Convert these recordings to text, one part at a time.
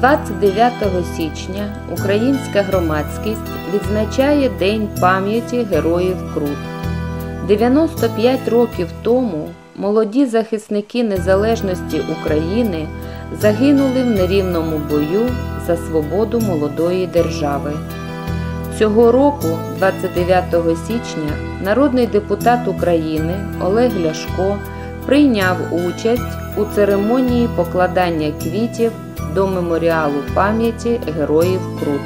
29 січня українська громадськість відзначає День пам'яті героїв Крут. 95 років тому молоді захисники незалежності України загинули в нерівному бою за свободу молодої держави. Цього року, 29 січня, народний депутат України Олег Ляшко прийняв участь у церемонії покладання квітів до меморіалу пам'яті героїв Крут.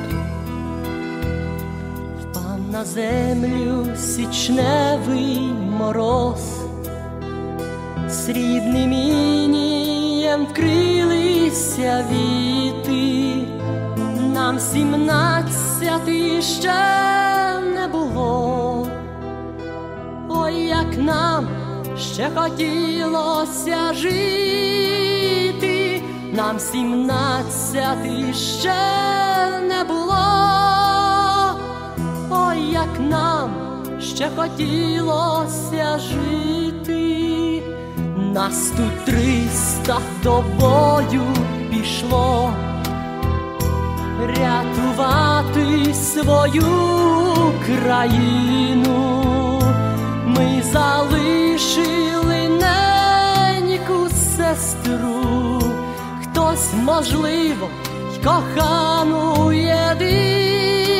Впав на землю січневий мороз, срібним інієм вкрилися віти, нам сімнадцяти ще не було, ой, як нам ще хотілося жити, нам сімнадцяти ще не було. Ой, як нам ще хотілося жити, нас тут триста до бою пішло, рятувати свою країну, ми залишили неньку сестру, хтось можливо кохану єдину,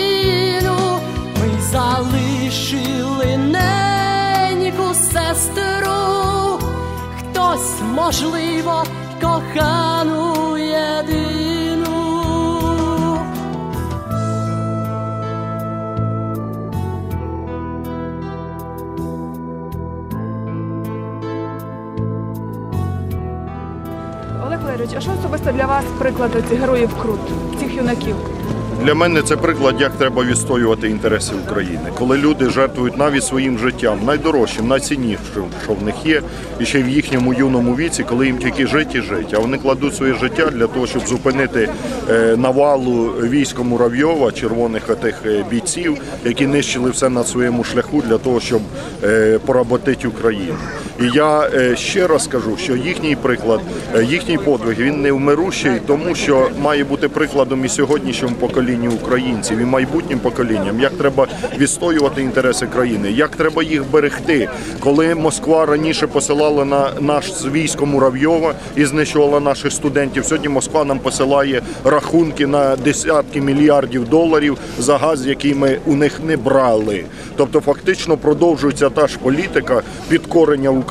ми залишили неньку сестру, хтось можливо й кохану Олег а що особисто для вас приклад цих героїв Крут, цих юнаків? Для мене це приклад, як треба відстоювати інтереси України, коли люди жертвують навіть своїм життям, найдорожчим, найціннішим, що в них є, і ще в їхньому юному віці, коли їм тільки жити і жити. А вони кладуть своє життя для того, щоб зупинити е, навалу війська Муравйова, червоних отих е, бійців, які нищили все на своєму шляху для того, щоб е, поработити Україну. І я е, ще раз скажу, що їхній приклад, е, їхній подвиг він не вмирущий, тому що має бути прикладом і сьогоднішньому поколінню українців, і майбутнім поколінням, як треба відстоювати інтереси країни, як треба їх берегти. Коли Москва раніше посилала на наш військо Муравйова і знищувала наших студентів, сьогодні Москва нам посилає рахунки на десятки мільярдів доларів за газ, який ми у них не брали. Тобто, фактично продовжується та ж політика підкорення України,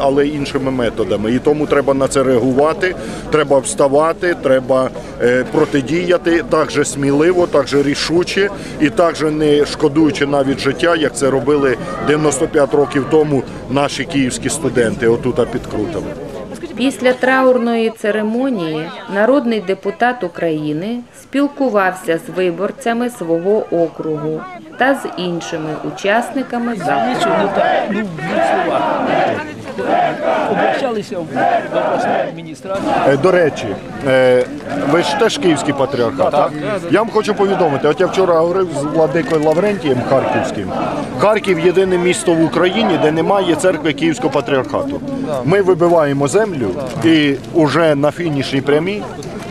але іншими методами. І тому треба на це реагувати, треба вставати, треба е, протидіяти так же сміливо, так же рішуче і так же не шкодуючи навіть життя, як це робили 95 років тому наші київські студенти, отут під Крутами. Після траурної церемонії народний депутат України спілкувався з виборцями свого округу та з іншими учасниками заходу. Ну ну в двох. Обращалися в обласну адміністрацію. Е, До речі, е, ви ж теж київський патріархат, так? Я вам хочу повідомити, от я вчора говорив з владикою Лаврентієм Харківським. Харків єдине місто в Україні, де немає церкви Київського патріархату. Ми вибиваємо землю і вже на фінішній прямій.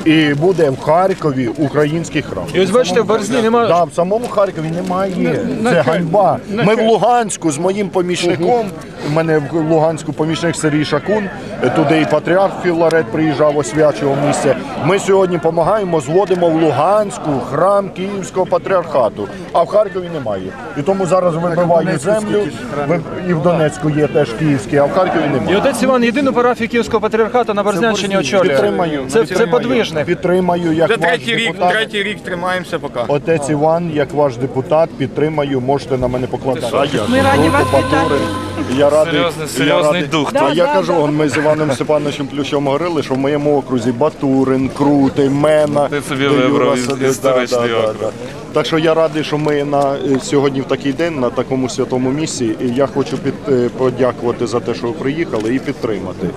І буде в Харкові український храм. І ось бачите, в Березні немає. Да, в самому Харкові немає. Це ганьба. Ми в Луганську з моїм помічником. У мене в Луганську помічник Сергій Шакун. Туди і патріарх Філарет приїжджав освячував місце. Ми сьогодні допомагаємо, зводимо в Луганську храм Київського патріархату, а в Харкові немає. І тому зараз вибивають землю. Ви- І в Донецьку є теж київський, а в Харкові І немає. отець Іван єдину парафію Київського патріархату на Березнянщині очолює. Підтримаю. Це, це підтримаю. подвижник. Підтримаю, як Вже ваш третій рік, депутат. третій рік тримаємося поки. Отець Іван, як ваш депутат, підтримаю, можете на мене покладати. Ми раді вас вітати. Я радий, Серйозний- я серйозний радий. дух А тут. я Да, кажу, да, он, ми з Іваном Степановичем Плющом говорили, що в моєму окрузі Батурин, Крутий, Мена. Ти собі вибрав історичний Да, да, да, округ. Так що я радий, що ми на е, сьогодні в такий день, на такому святому місці. І я хочу під, е, подякувати за те, що ви приїхали, і підтримати.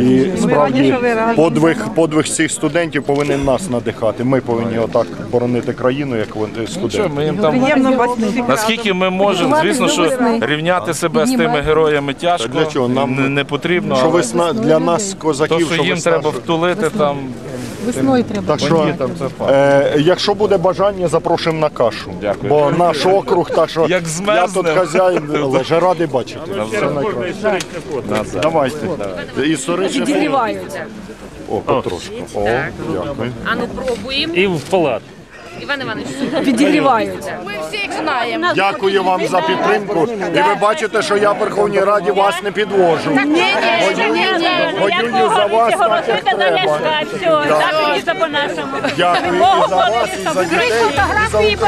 І справді подвиг, подвиг цих студентів повинен нас надихати. Ми повинні отак боронити країну, як вони Що, студенти. ми їм там Приємно бачити. наскільки ми можемо, звісно, що рівняти себе з тими героями тяжко. Для чого? Нам- не, не потрібно. Що але ви сна- для нас, то, козаків, що що їм треба старші. втулити, там Весною треба. Так що, е, якщо буде бажання, запрошуємо на кашу. Дякую. Бо наш округ, так що Як я змерзнем. тут хазяїн, лише радий бачити. Все найкраще. Давайте. Історичне Підігрівають. О, потрошку. О, дякую. Ану пробуємо. І в палат. Іван Іванович, Підігрівають. Дякую вам за підтримку. І ви бачите, що я в Верховній Раді вас не підвожу. Воюю за вас так, як треба. Все, по-нашому. Дякую і за вас, і за дітей, і за Україну.